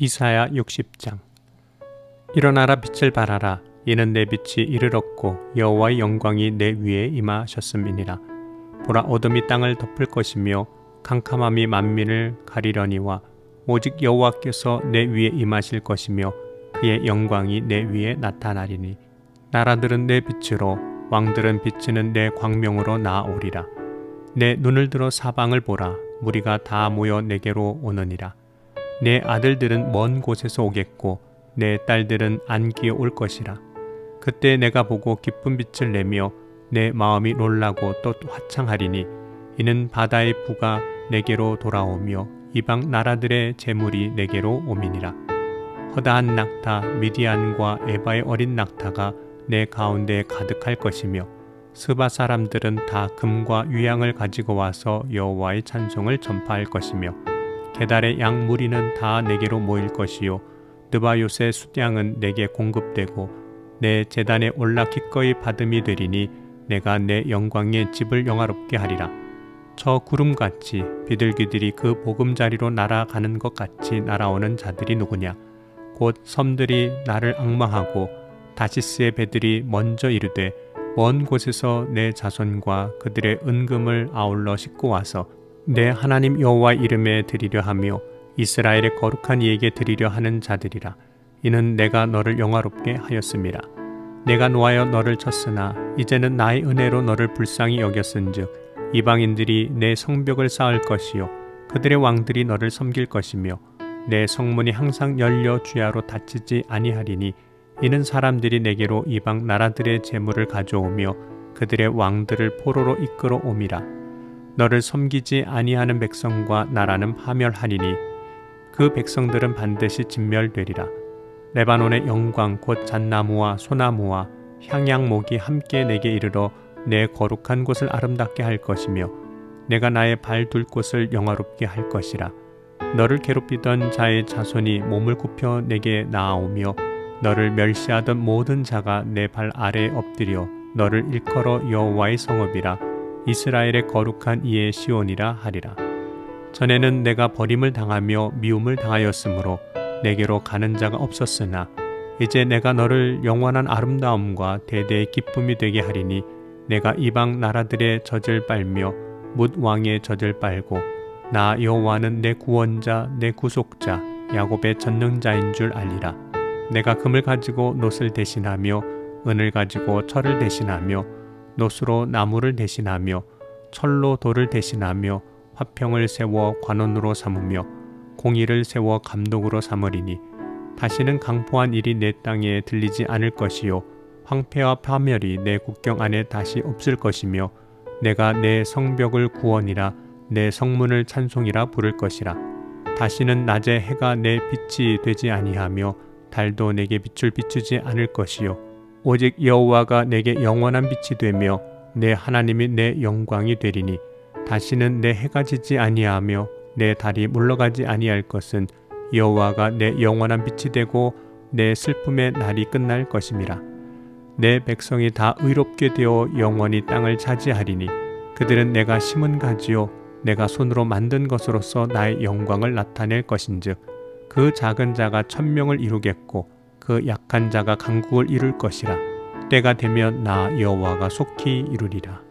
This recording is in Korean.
이사야 60장. 일어나라 빛을 발하라. 이는 내 빛이 이르렀고 여호와의 영광이 내 위에 임하셨음이니라. 보라 어둠이 땅을 덮을 것이며 캄캄함이 만민을 가리려니와 오직 여호와께서 내 위에 임하실 것이며 그의 영광이 내 위에 나타나리니 나라들은 내 빛으로 왕들은 비치는 내 광명으로 나아오리라. 내 눈을 들어 사방을 보라. 무리가 다 모여 내게로 오느니라 내 아들들은 먼 곳에서 오겠고 내 딸들은 안기어 올 것이라. 그때 내가 보고 기쁜 빛을 내며 내 마음이 놀라고 또 화창하리니 이는 바다의 부가 내게로 돌아오며 이방 나라들의 재물이 내게로 오미니라. 허다한 낙타 미디안과 에바의 어린 낙타가 내 가운데 가득할 것이며 스바 사람들은 다 금과 유양을 가지고 와서 여호와의 찬송을 전파할 것이며 게달의 양 무리는 다 내게로 모일 것이요. 느바요의 숫양은 내게 공급되고 내 재단에 올라 기꺼이 받음이 되리니 내가 내 영광의 집을 영화롭게 하리라. 저 구름같이 비둘기들이 그 보금자리로 날아가는 것 같이 날아오는 자들이 누구냐? 곧 섬들이 나를 악망하고 다시스의 배들이 먼저 이르되 먼 곳에서 내 자손과 그들의 은금을 아울러 싣고 와서 내 하나님 여호와 이름에 드리려 하며 이스라엘의 거룩한 이에게 드리려 하는 자들이라. 이는 내가 너를 영화롭게 하였음이라 내가 노하여 너를 쳤으나 이제는 나의 은혜로 너를 불쌍히 여겼은즉 이방인들이 내 성벽을 쌓을 것이요 그들의 왕들이 너를 섬길 것이며 내 성문이 항상 열려 주야로 닫히지 아니하리니 이는 사람들이 내게로 이방 나라들의 재물을 가져오며 그들의 왕들을 포로로 이끌어 옴이라 너를 섬기지 아니하는 백성과 나라는 파멸하리니 그 백성들은 반드시 진멸되리라. 레바논의 영광 곧 잣나무와 소나무와 향양목이 함께 내게 이르러 내 거룩한 곳을 아름답게 할 것이며 내가 나의 발 둘 곳을 영화롭게 할 것이라. 너를 괴롭히던 자의 자손이 몸을 굽혀 내게 나아오며 너를 멸시하던 모든 자가 내 발 아래에 엎드려 너를 일컬어 여호와의 성읍이라 이스라엘의 거룩한 이의 시온이라 하리라. 전에는 내가 버림을 당하며 미움을 당하였으므로 내게로 가는 자가 없었으나 이제 내가 너를 영원한 아름다움과 대대의 기쁨이 되게 하리니 내가 이방 나라들의 젖을 빨며 뭇 왕의 젖을 빨고 나 여호와는 내 구원자 내 구속자 야곱의 전능자인 줄 알리라 내가 금을 가지고 놋을 대신하며 은을 가지고 철을 대신하며 놋으로 나무를 대신하며 철로 돌을 대신하며 화평을 세워 관원으로 삼으며 공의를 세워 감독으로 삼으리니 다시는 강포한 일이 내 땅에 들리지 않을 것이요 황폐와 파멸이 내 국경 안에 다시 없을 것이며 내가 내 성벽을 구원이라 내 성문을 찬송이라 부를 것이라. 다시는 낮에 해가 내 빛이 되지 아니하며 달도 내게 빛을 비추지 않을 것이요 오직 여호와가 내게 영원한 빛이 되며 내 하나님이 내 영광이 되리니 다시는 내 해가 지지 아니하며 내 달이 물러가지 아니할 것은 여호와가 내 영원한 빛이 되고 내 슬픔의 날이 끝날 것임이라. 내 백성이 다 의롭게 되어 영원히 땅을 차지하리니 그들은 내가 심은 가지요 내가 손으로 만든 것으로서 나의 영광을 나타낼 것인즉 그 작은 자가 천명을 이루겠고 그 약한 자가 강국을 이룰 것이라 때가 되면 나 여호와가 속히 이루리라.